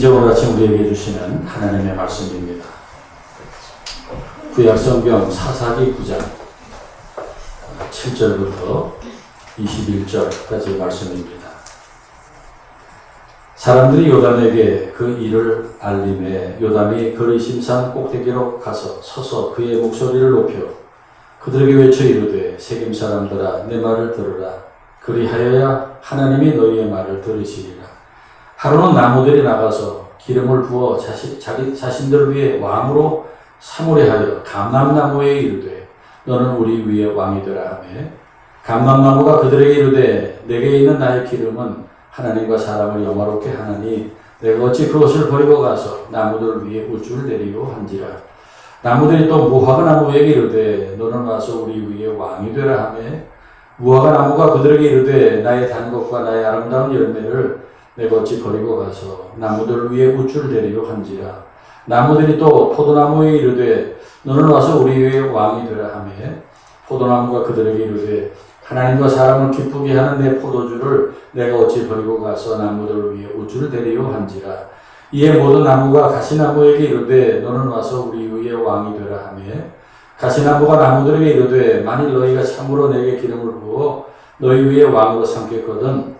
이제 오늘 아침 우리에게 주시는 하나님의 말씀입니다. 구약성경 사사기 9장 7절부터 21절까지 말씀입니다. 사람들이 요담에게 그 일을 알림해 요담이 그리심산 꼭대기로 가서 서서 그의 목소리를 높여 그들에게 외쳐 이르되 세겜 사람들아 내 말을 들으라 그리하여야 하나님이 너희의 말을 들으시리라 하루는 나무들이 나가서 기름을 부어 자신, 자기 자신들 위해 왕으로 사무려 하여 감람나무에 이르되 너는 우리 위에 왕이 되라. 하며 감람나무가 그들에게 이르되 내게 있는 나의 기름은 하나님과 사람을 영화롭게 하나니 내가 어찌 그것을 버리고 가서 나무들 위에 우주를 내리고 한지라. 나무들이 또 무화과 나무에게 이르되 너는 와서 우리 위에 왕이 되라 하며 무화과 나무가 그들에게 이르되 나의 단 것과 나의 아름다운 열매를 어찌 버리고 가서 나무들 위에 우주를 내리고 한지라. 나무들이 또 포도나무에 이르되 너는 와서 우리 위에 왕이 되라 하며 포도나무가 그들에게 이르되 하나님과 사람을 기쁘게 하는 내 포도주를 내가 어찌 버리고 가서 나무들 위에 우주를 내리요 한지라. 이에 모든 나무가 가시나무에게 이르되 너는 와서 우리 위에 왕이 되라 하며 가시나무가 나무들에게 이르되 만일 너희가 참으로 내게 기름을 부어 너희 위에 왕으로 삼겠거든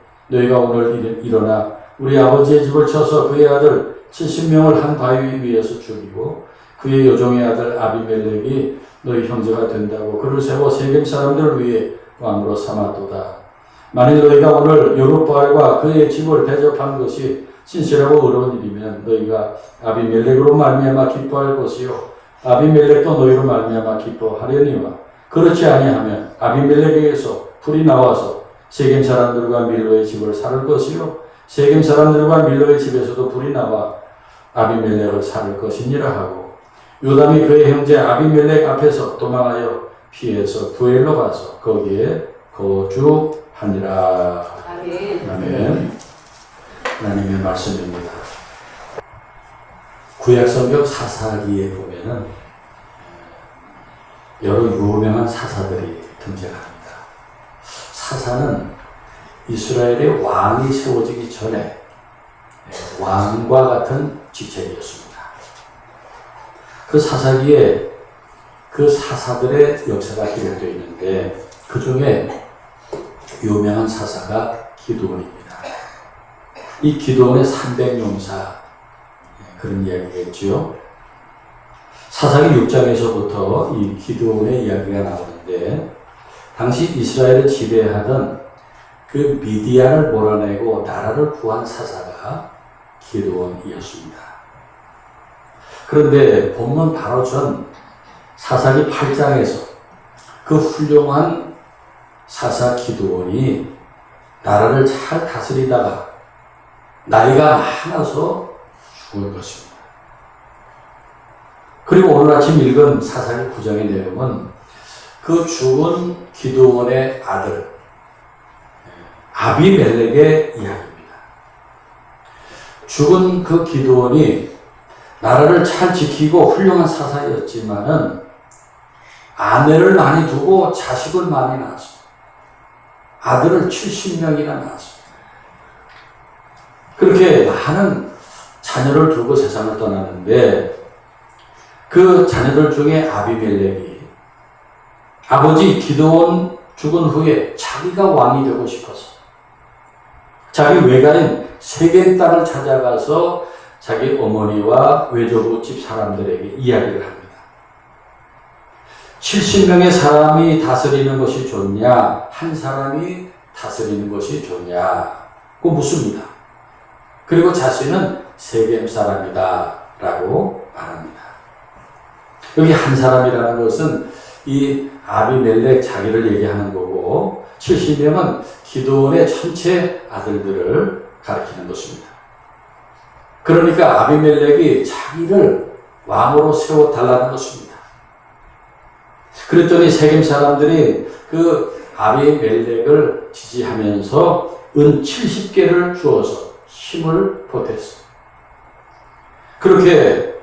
너희가 오늘 일어나 우리 아버지의 집을 쳐서 그의 아들 70명을 한 바위 위에서 죽이고 그의 요종의 아들 아비멜렉이 너희 형제가 된다고 그를 세워 세겜 사람들을 위해 왕으로 삼았도다. 만일 너희가 오늘 요르바알과 그의 집을 대접한 것이 진실하고 의로운 일이면 너희가 아비멜렉으로 말미암아 기뻐할 것이요 아비멜렉도 너희로 말미암아 기뻐하려니와 그렇지 아니하면 아비멜렉에게서 불이 나와서 세겜 사람들과 밀로의 집을 살을 것이요 세겜 사람들과 밀로의 집에서도 불이 나와 아비멜렉을 살을 것이니라 하고 요담이 그의 형제 아비멜렉 앞에서 도망하여 피해서 부엘로 가서 거기에 거주하니라. 아멘. 아멘. 하나님의 말씀입니다. 구약성경 사사기에 보면은 여러 유명한 사사들이 등장합니다. 사사는 이스라엘의 왕이 세워지기 전에 왕과 같은 직책이었습니다. 그 사사기에 그 사사들의 역사가 기록되어 있는데 그 중에 유명한 사사가 기도원입니다. 이 기도원의 300용사 그런 이야기겠지요. 사사기 6장에서부터 이 기도원의 이야기가 나오는데 당시 이스라엘을 지배하던 그 미디안을 몰아내고 나라를 구한 사사가 기도원이었습니다. 그런데 본문 바로 전 사사기 8장에서 그 훌륭한 사사 기도원이 나라를 잘 다스리다가 나이가 많아서 죽을 것입니다. 그리고 오늘 아침 읽은 사사기 9장의 내용은 그 죽은 기도원의 아들 아비멜렉의 이야기입니다. 죽은 그 기도원이 나라를 잘 지키고 훌륭한 사사였지만은 아내를 많이 두고 자식을 많이 낳았습니다. 아들을 70명이나 낳았습니다. 그렇게 많은 자녀를 두고 세상을 떠나는데 그 자녀들 중에 아비멜렉이 아버지 기도원 죽은 후에 자기가 왕이 되고 싶어서 자기 외가인 세겜 땅을 찾아가서 자기 어머니와 외조부 집 사람들에게 이야기를 합니다. 70명의 사람이 다스리는 것이 좋냐, 한 사람이 다스리는 것이 좋냐, 그 묻습니다. 그리고 자신은 세겜 사람이다. 라고 말합니다. 여기 한 사람이라는 것은 이 아비멜렉 자기를 얘기하는 거고, 70명은 기도원의 전체 아들들을 가리키는 것입니다. 그러니까 아비멜렉이 자기를 왕으로 세워 달라는 것입니다. 그랬더니 세겜 사람들이 그 아비멜렉을 지지하면서 은 70개를 주어서 힘을 보탰어. 그렇게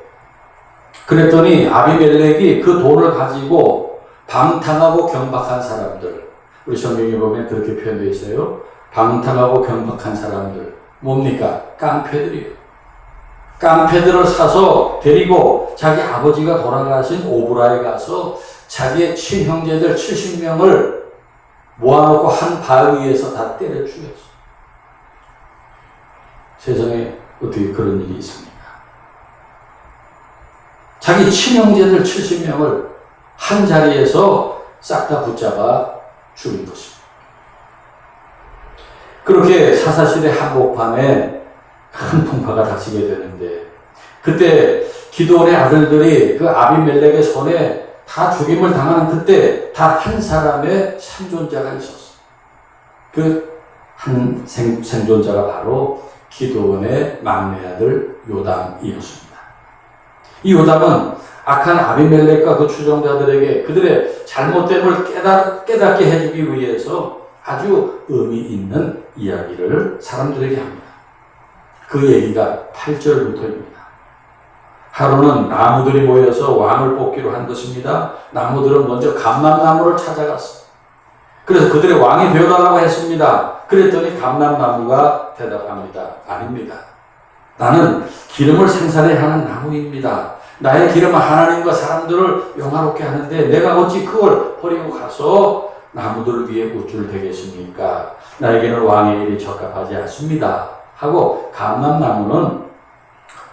그랬더니 아비멜렉이 그 돈을 가지고 방탕하고 경박한 사람들 우리 성경에 보면 그렇게 표현되어 있어요. 방탕하고 경박한 사람들 뭡니까? 깡패들이에요. 깡패들을 사서 데리고 자기 아버지가 돌아가신 오브라에 가서 자기의 친형제들 70명을 모아놓고 한 바위에서 다 때려 죽였어. 세상에 어떻게 그런 일이 있습니까? 자기 친형제들 70명을 한 자리에서 싹 다 붙잡아 죽인 것입니다. 그렇게 사사시대 한복판에 큰 풍파가 닥치게 되는데 그때 기도원의 아들들이 그 아비멜렉의 손에 다 죽임을 당하는 그때 다 한 사람의 생존자가 있었어. 그 한 생존자가 바로 기도원의 막내 아들 요담이었습니다. 이 요담은 악한 아비멜렉과 그 추종자들에게 그들의 잘못됨을 깨닫, 깨닫게 해주기 위해서 아주 의미 있는 이야기를 사람들에게 합니다. 그 얘기가 8절부터입니다. 하루는 나무들이 모여서 왕을 뽑기로 한 것입니다. 나무들은 먼저 감람나무를 찾아갔어. 그래서 그들의 왕이 되어달라고 했습니다. 그랬더니 감람나무가 대답합니다. 아닙니다. 나는 기름을 생산해야 하는 나무입니다. 나의 기름은 하나님과 사람들을 영화롭게 하는데 내가 어찌 그걸 버리고 가서 나무들을 위해 우쭐 되겠습니까? 나에게는 왕의 일이 적합하지 않습니다. 하고 감람나무는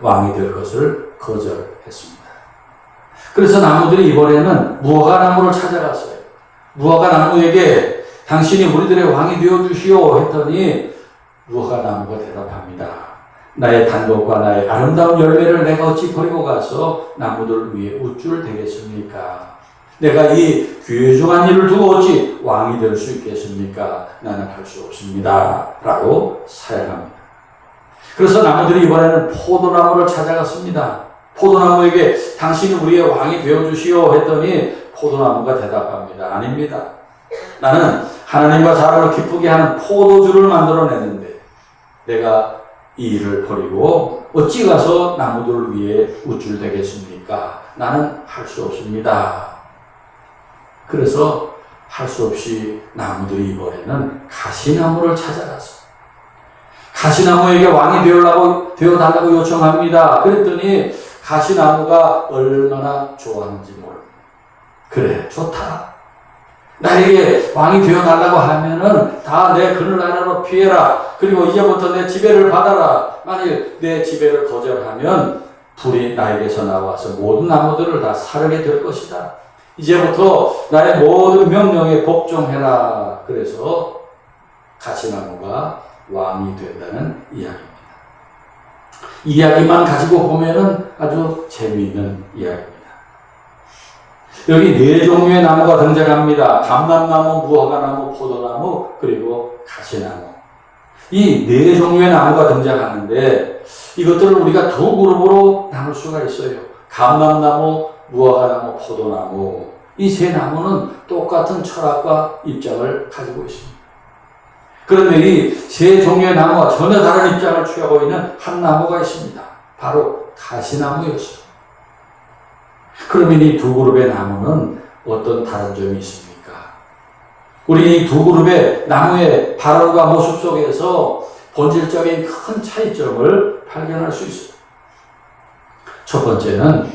왕이 될 것을 거절했습니다. 그래서 나무들이 이번에는 무화과 나무를 찾아갔어요. 무화과 나무에게 당신이 우리들의 왕이 되어 주시오 했더니 무화과 나무가 대답합니다. 나의 단독과 나의 아름다운 열매를 내가 어찌 버리고 가서 나무들 위에 우쭐 되겠습니까? 내가 이 귀중한 일을 두고 어찌 왕이 될 수 있겠습니까? 나는 할 수 없습니다. 라고 사양합니다. 그래서 나무들이 이번에는 포도나무를 찾아갔습니다. 포도나무에게 당신이 우리의 왕이 되어주시오 했더니 포도나무가 대답합니다. 아닙니다. 나는 하나님과 사람을 기쁘게 하는 포도주를 만들어내는데 내가 이 일을 버리고 어찌 가서 나무들을 위해 우쭐 되겠습니까? 나는 할 수 없습니다. 그래서 할 수 없이 나무들이 이번에는 가시나무를 찾아가서 가시나무에게 왕이 되어달라고, 되어달라고 요청합니다. 그랬더니 가시나무가 얼마나 좋아하는지 모릅니다. 그래, 좋다. 나에게 왕이 되어달라고 하면은 다 내 그늘 아래로 피해라. 그리고 이제부터 내 지배를 받아라. 만일 내 지배를 거절하면 불이 나에게서 나와서 모든 나무들을 다 사르게 될 것이다. 이제부터 나의 모든 명령에 복종해라. 그래서 가시나무가 왕이 된다는 이야기입니다. 이야기만 가지고 보면은 아주 재미있는 이야기입니다. 여기 네 종류의 나무가 등장합니다. 감람나무, 무화과나무, 포도나무, 그리고 가시나무. 이 네 종류의 나무가 등장하는데 이것들을 우리가 두 그룹으로 나눌 수가 있어요. 감람나무, 무화과나무, 포도나무. 이 세 나무는 똑같은 철학과 입장을 가지고 있습니다. 그런데 이 세 종류의 나무가 전혀 다른 입장을 취하고 있는 한 나무가 있습니다. 바로 가시나무였어요. 그러면 이 두 그룹의 나무는 어떤 다른 점이 있습니까? 우리 이 두 그룹의 나무의 발언과 모습 속에서 본질적인 큰 차이점을 발견할 수 있어요. 첫 번째는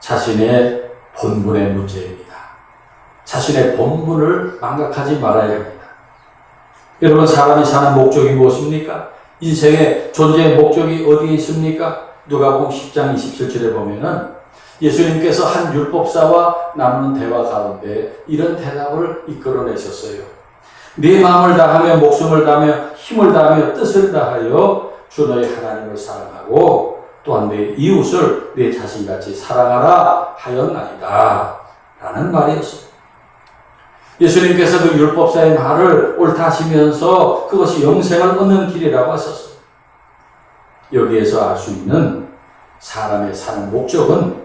자신의 본분의 문제입니다. 자신의 본분을 망각하지 말아야 합니다. 여러분, 사람이 사는 목적이 무엇입니까? 인생의 존재의 목적이 어디에 있습니까? 누가복음 10장 27절에 보면은 예수님께서 한 율법사와 나누는 대화 가운데 이런 대답을 이끌어내셨어요. 네 마음을 다하며 목숨을 다하며 힘을 다하며 뜻을 다하여 주 너의 하나님을 사랑하고 또한 내 이웃을 내 자신같이 사랑하라 하였나이다. 라는 말이었어요. 예수님께서 그 율법사의 말을 옳다 하시면서 그것이 영생을 얻는 길이라고 하셨어요. 여기에서 알 수 있는 사람의 사는 목적은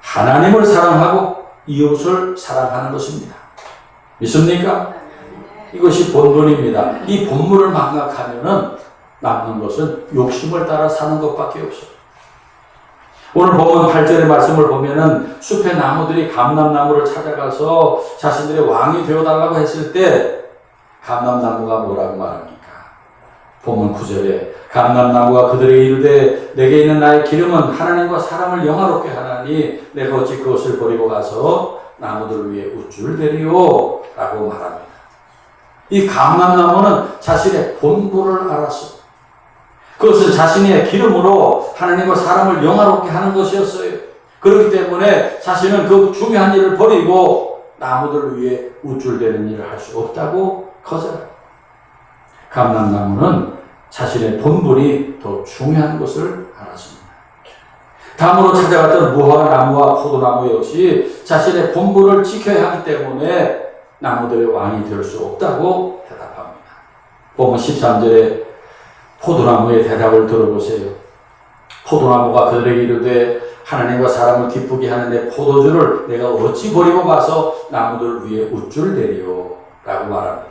하나님을 사랑하고 이웃을 사랑하는 것입니다. 믿습니까? 이것이 본분입니다. 이 본분을 망각하면은 남는 것은 욕심을 따라 사는 것밖에 없어요. 오늘 본문 8절의 말씀을 보면은 숲의 나무들이 감람나무를 찾아가서 자신들의 왕이 되어달라고 했을 때 감람나무가 뭐라고 말합니까? 본문 9절에 감람나무가 그들에게 이르되 내게 있는 나의 기름은 하나님과 사람을 영화롭게 하나니 내가 어찌 그것을 버리고 가서 나무들 위에 우쭐 대리오 라고 말합니다. 이 감람나무는 자신의 본부를 알았어. 그것은 자신의 기름으로 하나님과 사람을 영화롭게 하는 것이었어요. 그렇기 때문에 자신은 그 중요한 일을 버리고 나무들 위에 우쭐대는 일을 할 수 없다고 거절합니다. 감람나무는 자신의 본분이 더 중요한 것을 알았습니다. 다음으로 찾아갔던 무화과나무와 포도나무 역시 자신의 본분을 지켜야 하기 때문에 나무들의 왕이 될 수 없다고 대답합니다. 보면 13절에 포도나무의 대답을 들어보세요. 포도나무가 그들에게 이르되 하나님과 사람을 기쁘게 하는 내 포도주를 내가 어찌 버리고 가서 나무들 위에 우쭐 대리오 라고 말합니다.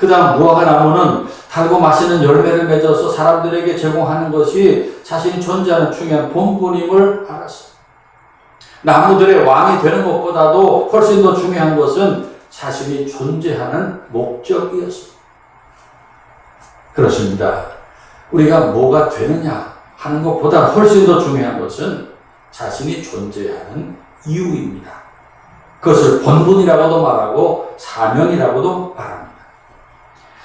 그 다음 무화과 나무는 달고 맛있는 열매를 맺어서 사람들에게 제공하는 것이 자신이 존재하는 중요한 본분임을 알았어요. 나무들의 왕이 되는 것보다도 훨씬 더 중요한 것은 자신이 존재하는 목적이었습니다. 그렇습니다. 우리가 뭐가 되느냐 하는 것보다 훨씬 더 중요한 것은 자신이 존재하는 이유입니다. 그것을 본분이라고도 말하고 사명이라고도 말합니다.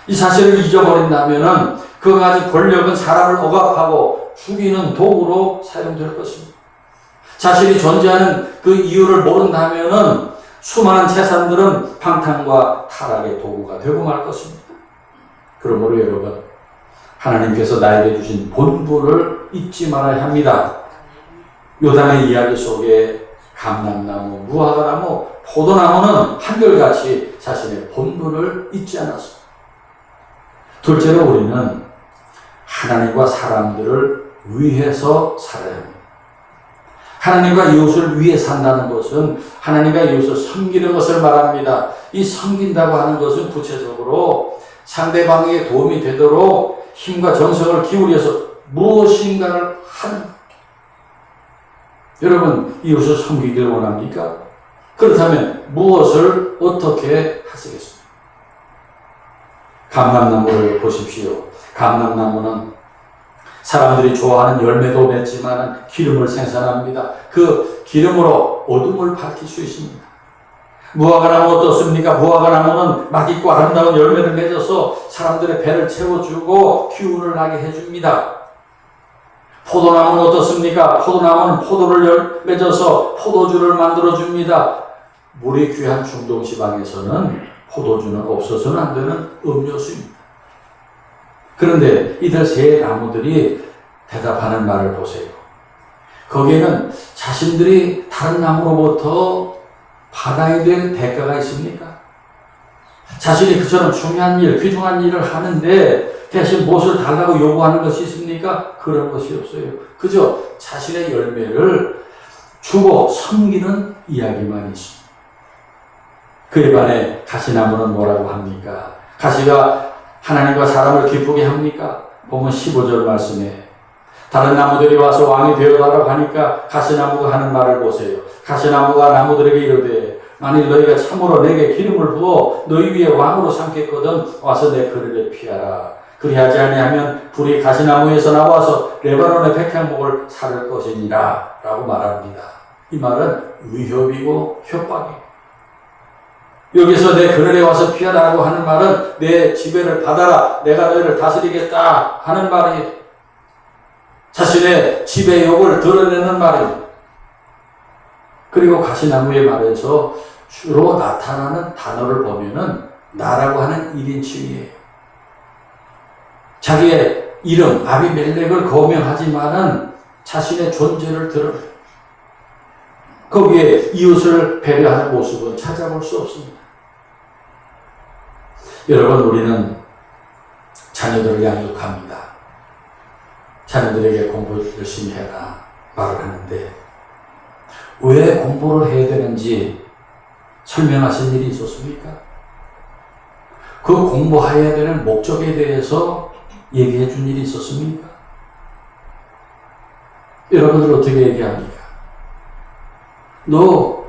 이 사실을 잊어버린다면 그 가진 권력은 사람을 억압하고 죽이는 도구로 사용될 것입니다. 자신이 존재하는 그 이유를 모른다면 수많은 재산들은 방탕과 타락의 도구가 되고 말 것입니다. 그러므로 여러분, 하나님께서 나에게 주신 본분을 잊지 말아야 합니다. 요담의 이야기 속에 감람나무, 무화과나무, 포도나무는 한결같이 자신의 본분을 잊지 않았습니다. 둘째로 우리는 하나님과 사람들을 위해서 살아야 합니다. 하나님과 이웃을 위해 산다는 것은 하나님과 이웃을 섬기는 것을 말합니다. 이 섬긴다고 하는 것은 구체적으로 상대방에게 도움이 되도록 힘과 정성을 기울여서 무엇인가를 하는 것. 여러분, 이웃을 섬기기를 원합니까? 그렇다면 무엇을 어떻게 하시겠습니까? 감람나무를 보십시오. 감람나무는 사람들이 좋아하는 열매도 맺지만 기름을 생산합니다. 그 기름으로 어둠을 밝힐 수 있습니다. 무화과나무 어떻습니까? 무화과나무는 맛있고 아름다운 열매를 맺어서 사람들의 배를 채워주고 기운을 나게 해줍니다. 포도나무는 어떻습니까? 포도나무는 포도를 맺어서 포도주를 만들어줍니다. 물이 귀한 중동 지방에서는 포도주는 없어서는 안 되는 음료수입니다. 그런데 이들 세 나무들이 대답하는 말을 보세요. 거기에는 자신들이 다른 나무로부터 받아야 될 대가가 있습니까? 자신이 그처럼 중요한 일, 귀중한 일을 하는데 대신 무엇을 달라고 요구하는 것이 있습니까? 그런 것이 없어요. 그저 자신의 열매를 주고 섬기는 이야기만 있습니다. 그에 반해 가시나무는 뭐라고 합니까? 가시가 하나님과 사람을 기쁘게 합니까? 보면 15절 말씀에 다른 나무들이 와서 왕이 되어달라고 하니까 가시나무가 하는 말을 보세요. 가시나무가 나무들에게 이르되 만일 너희가 참으로 내게 기름을 부어 너희 위에 왕으로 삼겠거든 와서 내 그릇에 피하라. 그리하지 아니하면 불이 가시나무에서 나와서 레바논의 백향목을 사를 것이니라 라고 말합니다. 이 말은 위협이고 협박이에요. 여기서 내 그늘에 와서 피하라고 하는 말은 내 지배를 받아라. 내가 너희를 다스리겠다 하는 말이 자신의 지배 욕을 드러내는 말입니다. 그리고 가시나무의 말에서 주로 나타나는 단어를 보면은 나라고 하는 1인칭이에요. 자기의 이름 아비멜렉을 거명하지만은 자신의 존재를 드러내요. 거기에 이웃을 배려하는 모습은 찾아볼 수 없습니다. 여러분, 우리는 자녀들을 양육합니다. 자녀들에게 공부 열심히 해라 말을 하는데 왜 공부를 해야 되는지 설명하신 일이 있었습니까? 그 공부해야 되는 목적에 대해서 얘기해 준 일이 있었습니까? 여러분들 어떻게 얘기합니까? 너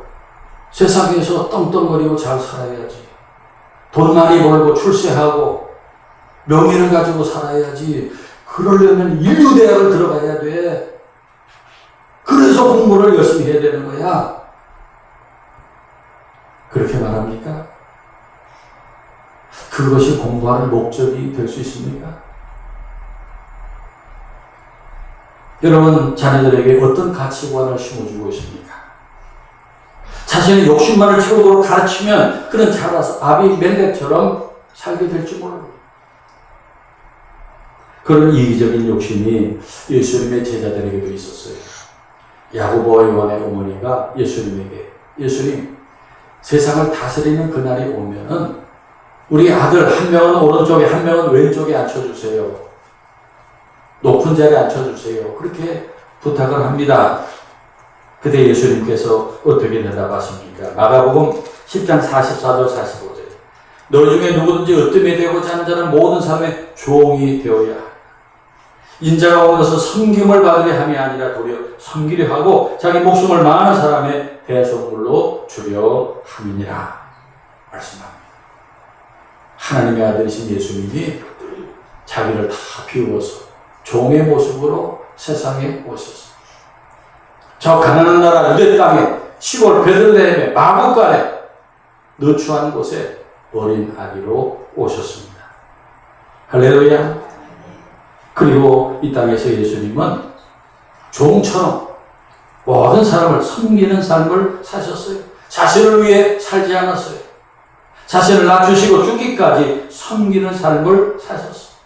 세상에서 떵떵거리고 잘 살아야지. 돈 많이 벌고 출세하고 명예를 가지고 살아야지. 그러려면 인류대학을 들어가야 돼. 그래서 공부를 열심히 해야 되는 거야. 그렇게 말합니까? 그것이 공부하는 목적이 될 수 있습니까? 여러분, 자녀들에게 어떤 가치관을 심어주고 있습니까? 자신의 욕심만을 채우도록 가르치면 그는 자라서 아비멜렉처럼 살게 될지 모릅니다. 그런 이기적인 욕심이 예수님의 제자들에게도 있었어요. 야고보와 요한의 어머니가 예수님에게 예수님 세상을 다스리는 그날이 오면은 우리 아들 한 명은 오른쪽에 한 명은 왼쪽에 앉혀주세요. 높은 자리에 앉혀주세요. 그렇게 부탁을 합니다. 그때 예수님께서 어떻게 대답하십니까? 마가복음 10장 44절 45절 너희 중에 누구든지 으뜸이 되고자 하는 자는 모든 사람의 종이 되어야. 인자가 오셔서 섬김을 받으려 함이 아니라 도리어 섬기려 하고 자기 목숨을 많은 사람의 대속물로 주려 함이니라 말씀합니다. 하나님의 아들이신 예수님이 자기를 다 비우어서 종의 모습으로 세상에 오셨습니다. 저 가난한 나라 유대 땅에 시골 베들레헴의 마구간에 너추한 곳에 어린 아기로 오셨습니다. 할렐루야. 그리고 이 땅에서 예수님은 종처럼 모든 사람을 섬기는 삶을 사셨어요. 자신을 위해 살지 않았어요. 자신을 낮추시고 죽기까지 섬기는 삶을 사셨어요.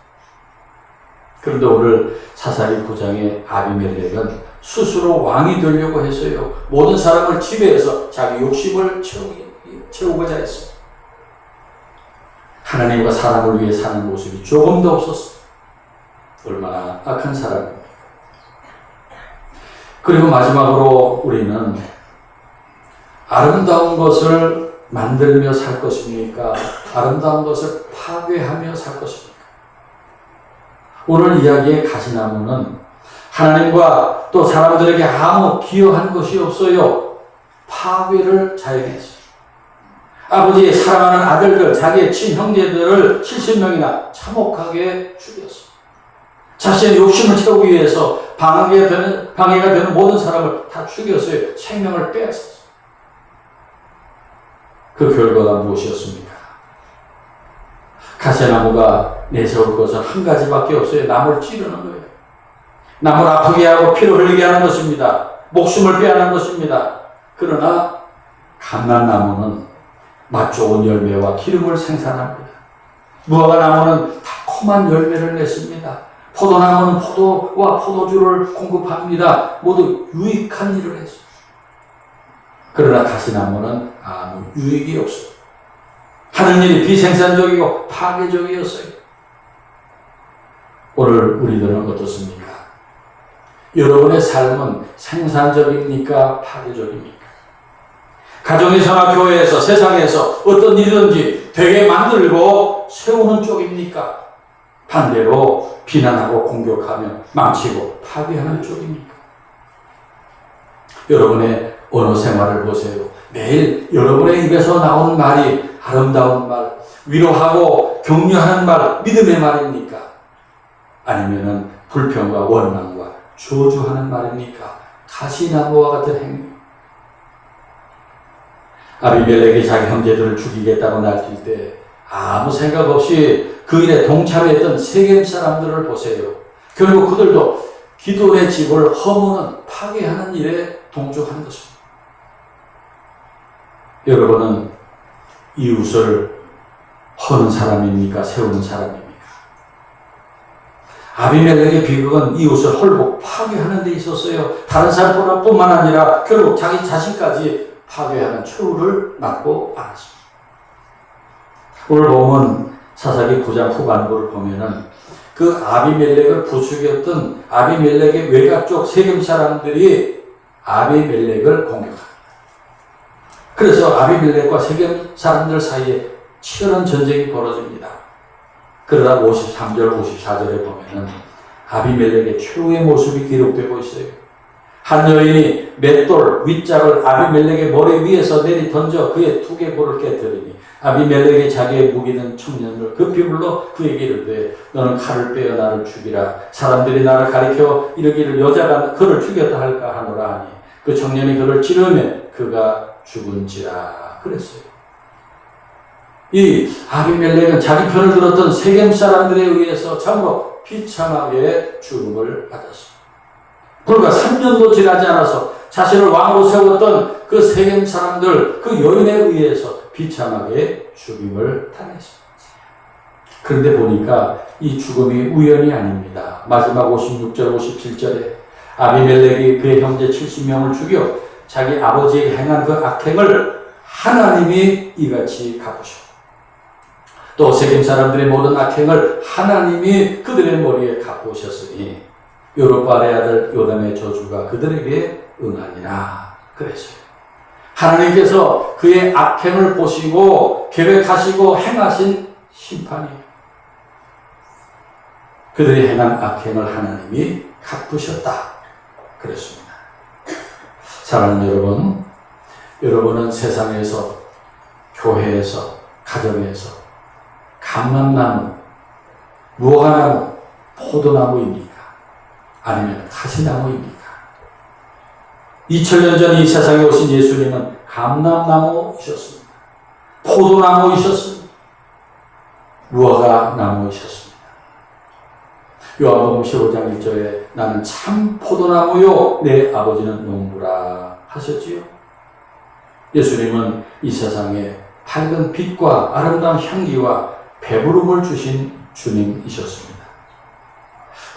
그런데 오늘 사사리 9장의 아비멜렉은 스스로 왕이 되려고 했어요. 모든 사람을 지배해서 자기 욕심을 채우기, 채우고자 했어요. 하나님과 사람을 위해 사는 모습이 조금도 없었어요. 얼마나 악한 사람입니까? 그리고 마지막으로 우리는 아름다운 것을 만들며 살 것입니까? 아름다운 것을 파괴하며 살 것입니까? 오늘 이야기의 가시나무는 하나님과 또 사람들에게 아무 기여한 것이 없어요. 파괴를 자행했어요. 아버지의 사랑하는 아들들, 자기의 친형제들을 70명이나 참혹하게 죽였어요. 자신의 욕심을 채우기 위해서 방해가 되는, 방해가 되는 모든 사람을 다 죽였어요. 생명을 빼앗았어요. 그 결과가 무엇이었습니까? 가시나무가 내세울 것은 한 가지밖에 없어요. 남을 찌르는 거예요. 남을 아프게 하고 피를 흘리게 하는 것입니다. 목숨을 빼앗는 것입니다. 그러나 감난나무는 맛 좋은 열매와 기름을 생산합니다. 무화과 나무는 달콤한 열매를 냈습니다. 포도나무는 포도와 포도주를 공급합니다. 모두 유익한 일을 했어요. 그러나 가시나무는 아무 유익이 없어요. 하는 일이 비생산적이고 파괴적이었어요. 오늘 우리들은 어떻습니까? 여러분의 삶은 생산적입니까? 파괴적입니까? 가정에서나 교회에서 세상에서 어떤 일이든지 되게 만들고 세우는 쪽입니까? 반대로 비난하고 공격하며 망치고 파괴하는 쪽입니까? 여러분의 언어 생활을 보세요. 매일 여러분의 입에서 나오는 말이 아름다운 말, 위로하고 격려하는 말, 믿음의 말입니까? 아니면은 불평과 원망과 저주하는 말입니까? 가시나무와 같은 행위. 아비멜렉이 자기 형제들을 죽이겠다고 날뛸 때 아무 생각 없이 그 일에 동참했던 세겜 사람들을 보세요. 결국 그들도 기도의 집을 허무는 파괴하는 일에 동조한 것입니다. 여러분은 이웃을 허는 사람입니까? 세우는 사람입니까? 아비멜렉의 비극은 이웃을 헐고 파괴하는 데 있었어요. 다른 사람뿐만 아니라 결국 자기 자신까지 파괴하는 최후를 맞고 말았습니다. 오늘 보면 사사기 9장 후반부를 보면은 그 아비멜렉을 부추겼던 아비멜렉의 외가 쪽 세겜 사람들이 아비멜렉을 공격합니다. 그래서 아비멜렉과 세겜 사람들 사이에 치열한 전쟁이 벌어집니다. 그러다 53절, 54절에 보면은 아비멜렉의 최후의 모습이 기록되고 있어요. 한 여인이 맷돌 윗짝을 아비멜렉의 머리 위에서 내리 던져 그의 두개골을 깨뜨리니 아비멜렉이 자기의 무기는 청년을 급히 불러 그에게 이르되 너는 칼을 빼어 나를 죽이라 사람들이 나를 가리켜 이르기를 여자가 그를 죽였다 할까 하노라 하니 그 청년이 그를 찌르면 그가 죽은지라 그랬어요. 이 아비멜렉은 자기 편을 들었던 세겜 사람들에 의해서 참으로 비참하게 죽음을 받았습니다. 불과 3년도 지나지 않아서 자신을 왕으로 세웠던 그 세겜 사람들, 그 여인에 의해서 비참하게 죽임을 당했습니다. 그런데 보니까 이 죽음이 우연이 아닙니다. 마지막 56절, 57절에 아비멜렉이 그의 형제 70명을 죽여 자기 아버지에게 행한 그 악행을 하나님이 이같이 갚으셨고 또 세겜 사람들의 모든 악행을 하나님이 그들의 머리에 갚으셨으니 요르바의 아들 요담의 저주가 그들에게 응하니라 그랬어요. 하나님께서 그의 악행을 보시고 계획하시고 행하신 심판이에요. 그들이 행한 악행을 하나님이 갚으셨다 그랬습니다. 사랑하는 여러분, 여러분은 세상에서 교회에서 가정에서 감람나무, 무화과나무, 포도나무입니까? 아니면 가시나무입니까? 2000년 전 이 세상에 오신 예수님은 감람나무이셨습니다. 포도나무이셨습니다. 무화과 나무이셨습니다. 요한복음 15장 1절에 나는 참 포도나무요 내 아버지는 농부라 하셨지요. 예수님은 이 세상에 밝은 빛과 아름다운 향기와 배부름을 주신 주님이셨습니다.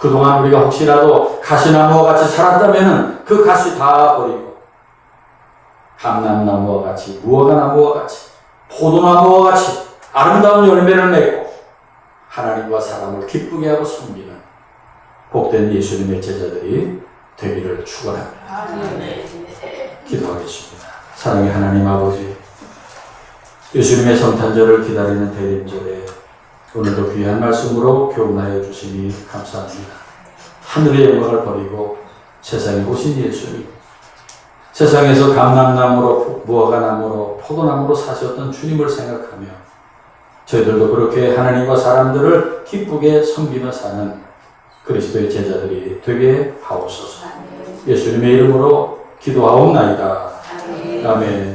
그동안 우리가 혹시라도 가시나무와 같이 살았다면 그 가시 다 버리고 감람나무와 같이 무화과나무와 같이 포도나무와 같이 아름다운 열매를 맺고 하나님과 사람을 기쁘게 하고 섬기는 복된 예수님의 제자들이 되기를 축원합니다. 기도하겠습니다. 사랑의 하나님 아버지 예수님의 성탄절을 기다리는 대림절에 오늘도 귀한 말씀으로 교훈하여 주시니 감사합니다. 하늘의 영광을 버리고 세상에 오신 예수님 세상에서 감람나무로 무화과나무로 포도나무로 사셨던 주님을 생각하며 저희들도 그렇게 하나님과 사람들을 기쁘게 섬기며 사는 그리스도의 제자들이 되게 하옵소서. 예수님의 이름으로 기도하옵나이다. 아멘.